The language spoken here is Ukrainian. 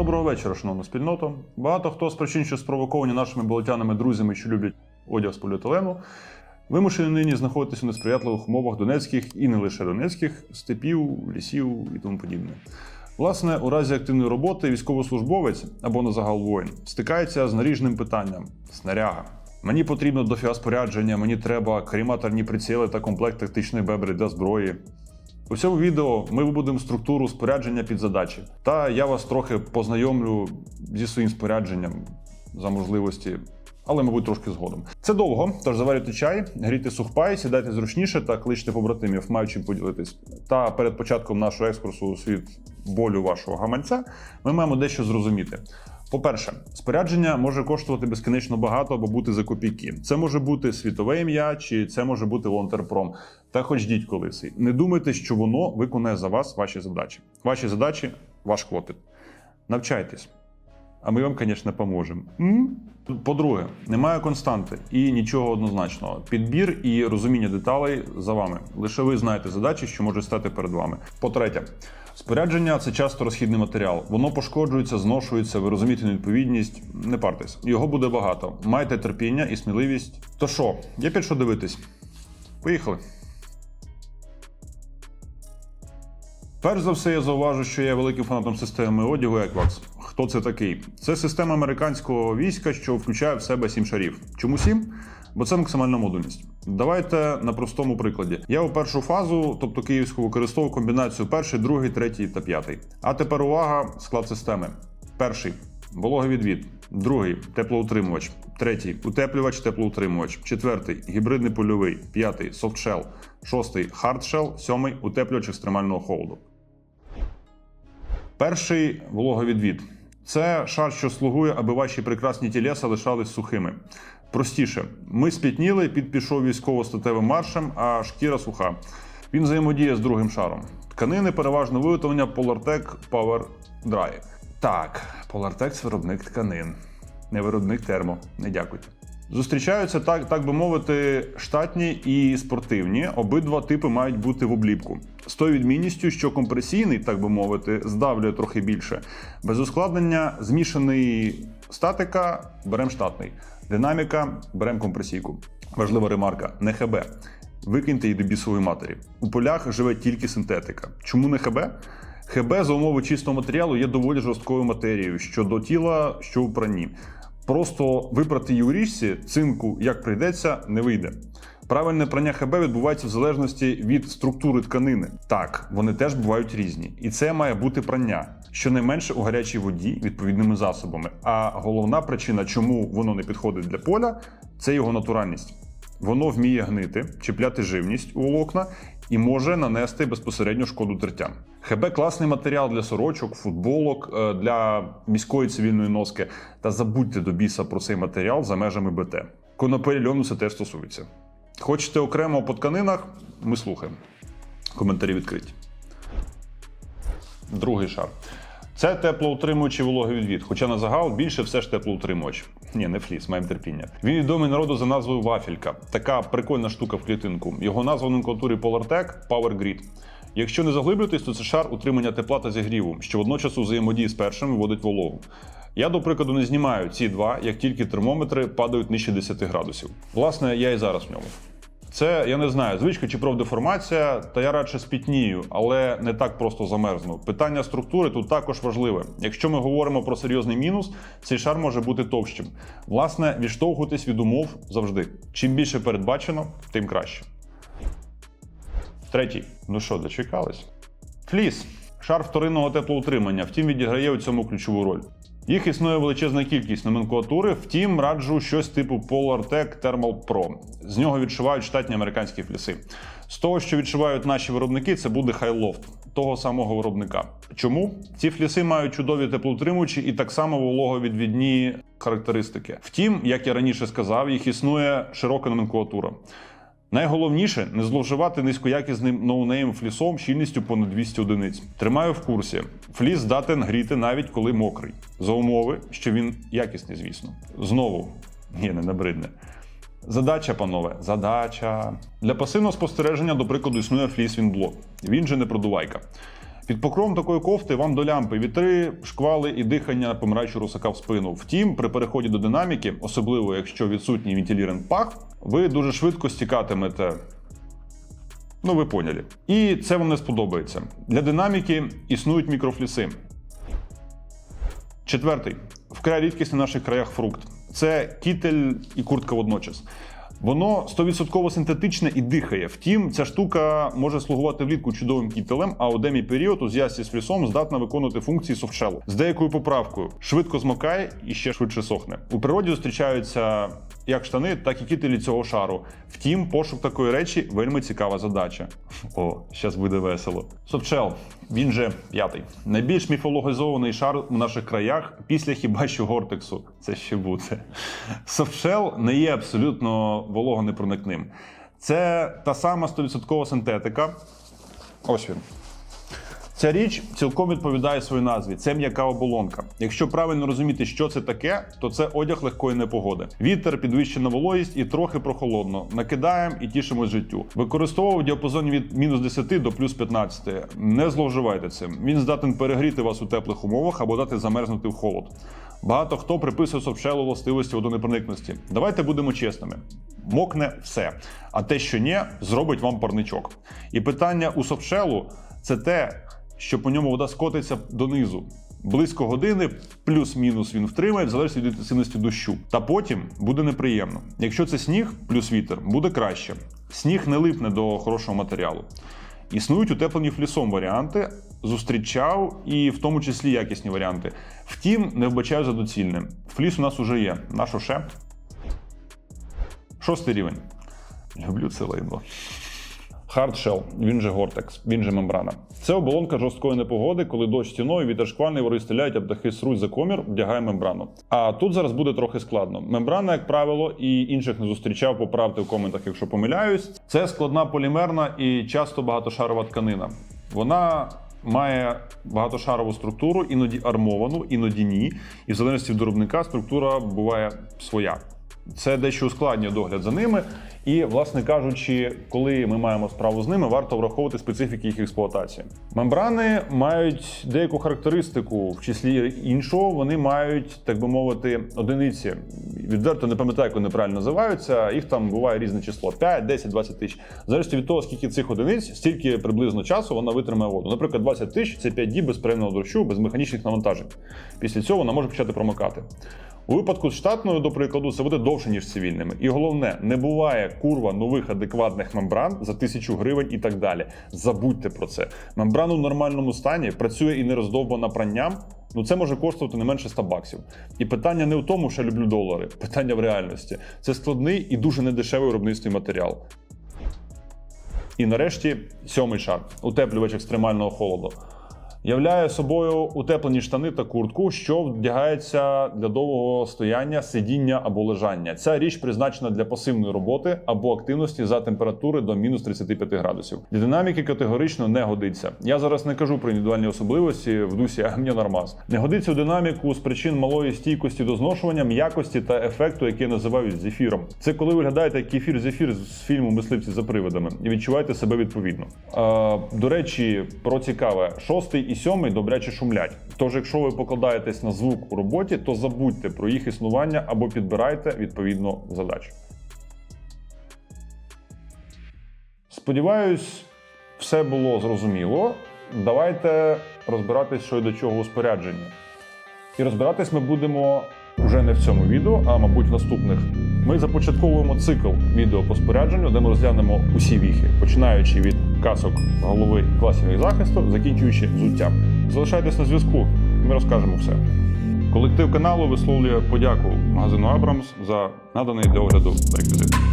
Доброго вечора, шановна спільнота. Багато хто з причин, що спровоковані нашими болотяними друзями, що люблять одяг з поліетилену, вимушені нині знаходитися у несприятливих умовах донецьких і не лише донецьких степів, лісів і тому подібне. Власне, у разі активної роботи військовослужбовець або на загал воїн стикається з наріжним питанням снаряга. Мені потрібно дофіга спорядження, мені треба каріматорні приціли та комплект тактичної бебри для зброї. У цьому відео ми вибудемо структуру спорядження під задачі. Та я вас трохи познайомлю зі своїм спорядженням за можливості, але, мабуть, трошки згодом. Це довго, тож заварюйте чай, грійте сухпай, сідайте зручніше та кличте побратимів, маю чим поділитись. Та перед початком нашого екскурсу у світ болю вашого гаманця ми маємо дещо зрозуміти. По-перше, спорядження може коштувати безкінечно багато або бути за копійки. Це може бути світове ім'я, чи це може бути Лонтерпром. Та хоч діть колись. Не думайте, що воно виконає за вас ваші задачі. Ваші задачі ваш клопіт. Навчайтесь. А ми вам, звісно, поможемо. По-друге, немає константи і нічого однозначного. Підбір і розуміння деталей за вами. Лише ви знаєте задачі, що можуть стати перед вами. По-третє, спорядження це часто розхідний матеріал. Воно пошкоджується, зношується, ви розумієте невідповідність. Не партесь. Його буде багато. Майте терпіння і сміливість. То що, є що дивитись? Поїхали. Перш за все, я зауважу, що я великим фанатом системи одягу Equax. Хто це такий? Це система американського війська, що включає в себе сім шарів. Чому сім? Бо це максимальна модульність. Давайте на простому прикладі. Я у першу фазу, тобто київську, використовую комбінацію перший, другий, третій та п'ятий. А тепер увага, склад системи. Перший вологовідвід, другий теплоутримувач, третій утеплювач, теплоутримувач, четвертий гібридний польовий, п'ятий софтшел, шостий хардшел, сьомий утеплювач екстремального холоду. Перший вологовідвід. Це шар, що слугує, аби ваші прекрасні тілеса лишались сухими. Простіше, ми спітніли, під пішов військово-статевим маршем, а шкіра суха. Він взаємодіє з другим шаром. Тканини переважно виготовлення Polartec Power Dry. Так, Polartec – виробник тканин, не виробник термо. Не дякуйте. Зустрічаються так, так би мовити, штатні і спортивні. Обидва типи мають бути в обліпку. З тою відмінністю, що компресійний, так би мовити, здавлює трохи більше. Без ускладнення змішаний статика беремо штатний. Динаміка беремо компресійку. Важлива ремарка: не ХБ. Викиньте її до бісової матері. У полях живе тільки синтетика. Чому не ХБ? ХБ за умови чистого матеріалу є доволі жорсткою матерією, що до тіла, що у пранні. Просто випрати її у річці, цинку, як прийдеться, не вийде. Правильне прання ХБ відбувається в залежності від структури тканини. Так, вони теж бувають різні, і це має бути прання, щонайменше у гарячій воді відповідними засобами. А головна причина, чому воно не підходить для поля, це його натуральність. Воно вміє гнити, чіпляти живність у волокна і може нанести безпосередньо шкоду тертям. ХБ класний матеріал для сорочок, футболок, е, для міської цивільної носки. Та забудьте до біса про цей матеріал за межами БТ. Конопель льону це теж стосується. Хочете окремо по тканинах? Ми слухаємо. Коментарі відкриті. Другий шар. Це теплоутримуючий вологовідвід, хоча на загал більше все ж теплоутримувач. Ні, не фліс, маємо терпіння. Він відомий народу за назвою Вафелька. Така прикольна штука в клітинку. Його назва в номенклатурі Polartec Power Grid. Якщо не заглиблюватись, то це шар утримання тепла та зігріву, що водночас у взаємодії з першим виводить вологу. Я, до прикладу, не знімаю ці два, як тільки термометри падають нижче 10 градусів. Власне, я і зараз в ньому. Це я не знаю, звичка чи профдеформація, та я радше спітнію, але не так просто замерзну. Питання структури тут також важливе. Якщо ми говоримо про серйозний мінус, цей шар може бути товщим. Власне, відштовхуватись від умов завжди. Чим більше передбачено, тим краще. Третій. Ну що, дочекались? Фліс. Шар вторинного теплоутримання, втім, відіграє у цьому ключову роль. Їх існує величезна кількість номенклатури, втім, раджу щось типу Polartec Thermal Pro. З нього відшивають штатні американські фліси. З того, що відшивають наші виробники, це буде Highloft, того самого виробника. Чому? Ці фліси мають чудові теплоутримувачі і так само вологовідвідні характеристики. Втім, як я раніше сказав, їх існує широка номенклатура. Найголовніше не зловживати низькоякісним ноунейм флісом щільністю понад 200 одиниць. Тримаю в курсі. Фліс здатен гріти навіть коли мокрий. За умови, що він якісний, звісно. Знову, ні, не набридне. Задача, панове, задача. Для пасивного спостереження, до прикладу, існує фліс Вінблок. Він же не продувайка. Під покровом такої кофти вам до лямпи вітри, шквали і дихання помираючого русака в спину. Втім, при переході до динаміки, особливо якщо відсутній вентиліринг пах, ви дуже швидко стікатимете. Ну, ви поняли. І це вам не сподобається. Для динаміки існують мікрофліси. Четвертий вкрай рідкісний в наших краях фрукт. Це кітель і куртка водночас. Воно 100% синтетичне і дихає. Втім, ця штука може слугувати влітку чудовим кітелем, а у демі період у зв'язці з флісом здатна виконувати функції софтшелу. З деякою поправкою швидко змокає і ще швидше сохне. У природі зустрічаються як штани, так і кітелі цього шару. Втім, пошук такої речі вельми цікава задача. О, зараз буде весело. Софтшел, він же п'ятий. Найбільш міфологізований шар у наших краях після хіба що гортексу. Це ще буде. Софтшел не є абсолютно вологонепроникним. Це та сама 100% синтетика. Ось він. Ця річ цілком відповідає своїй назві. Це м'яка оболонка. Якщо правильно розуміти, що це таке, то це одяг легкої непогоди. Вітер, підвищена вологість і трохи прохолодно. Накидаємо і тішимось життю. Використовував в діапазоні від мінус 10 до плюс 15. Не зловживайте цим. Він здатен перегріти вас у теплих умовах або дати замерзнути в холод. Багато хто приписує софтшелу властивості водонепроникності. Давайте будемо чесними. Мокне все, а те, що ні, зробить вам парничок. І питання у софтшелу це те, що по ньому вода скотиться донизу. Близько години, плюс-мінус він втримає, в залежності від інтенсивності дощу. Та потім буде неприємно. Якщо це сніг плюс вітер, буде краще. Сніг не липне до хорошого матеріалу. Існують утеплені флісом варіанти, зустрічав і в тому числі якісні варіанти. Втім, не вбачаю за доцільним. Фліс у нас уже є. Нащо ще? Шостий рівень. Люблю це лайно. Hardshell, він же Гортекс, він же мембрана. Це оболонка жорсткої непогоди, коли дощ стіною, вітер шквальний, вори стріляють, а птахи сруть за комір, вдягає мембрану. А тут зараз буде трохи складно. Мембрана, як правило, і інших не зустрічав, поправте в коментах, якщо помиляюсь. Це складна полімерна і часто багатошарова тканина. Вона має багатошарову структуру, іноді армовану, іноді ні. І в залежності від виробника структура буває своя. Це дещо ускладнює догляд за ними. І, власне кажучи, коли ми маємо справу з ними, варто враховувати специфіки їх експлуатації. Мембрани мають деяку характеристику, в числі іншого, вони мають, так би мовити, одиниці. Відверто не пам'ятаю, як вони правильно називаються. Їх там буває різне число: 5, 10, 20 тисяч. Залежно від того, скільки цих одиниць, стільки приблизно часу вона витримає воду. Наприклад, 20 тисяч це 5 діб без перервного дощу, без механічних навантажень. Після цього вона може почати промикати. У випадку з штатною, до прикладу, це буде довше, ніж цивільними. І головне, не буває курва нових адекватних мембран за тисячу гривень і так далі. Забудьте про це. Мембрана у нормальному стані працює і не роздовбана пранням. Ну це може коштувати не менше 100 баксів. І питання не в тому, що люблю долари. Питання в реальності. Це складний і дуже недешевий виробництвий матеріал. І нарешті сьомий шар утеплювач екстремального холоду. Являє собою утеплені штани та куртку, що вдягається для довгого стояння, сидіння або лежання. Ця річ призначена для пасивної роботи або активності за температури до мінус 35 градусів. Для динаміки категорично не годиться. Я зараз не кажу про індивідуальні особливості в дусі, а мені нормас. Не годиться у динаміку з причин малої стійкості до зношування, м'якості та ефекту, який називають зефіром. Це коли виглядаєте як кефір зефір з фільму Мисливці за привидами і відчуваєте себе відповідно. Е, до речі, про цікаве, шостий і сьомий добряче шумлять. Тож, якщо ви покладаєтесь на звук у роботі, то забудьте про їх існування або підбирайте відповідно задачу. Сподіваюсь, все було зрозуміло. Давайте розбиратись, що й до чого у спорядженні. І розбиратись ми будемо вже не в цьому відео, а мабуть в наступних. Ми започатковуємо цикл відео по спорядженню, де ми розглянемо усі віхи, починаючи від касок голови класів захисту, закінчуючи взуттям. Залишайтесь на зв'язку, ми розкажемо все. Колектив каналу висловлює подяку магазину Абрамс за наданий для огляду реквізит.